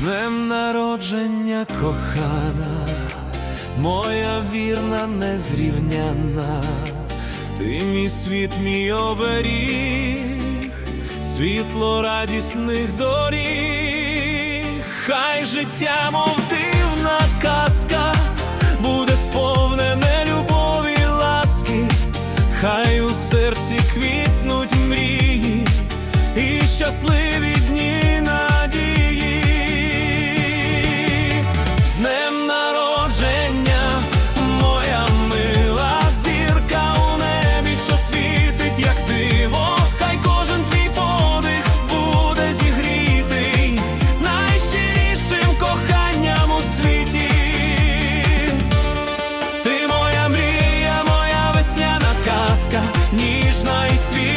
З днем народження кохана, моя вірна незрівняна, ти мій світ, мій оберіг, світло радісних доріг, хай життя, мов дивна казка, буде сповнене любові ласки, хай у серці квітнуть мрії і щасливі ніжна і світ.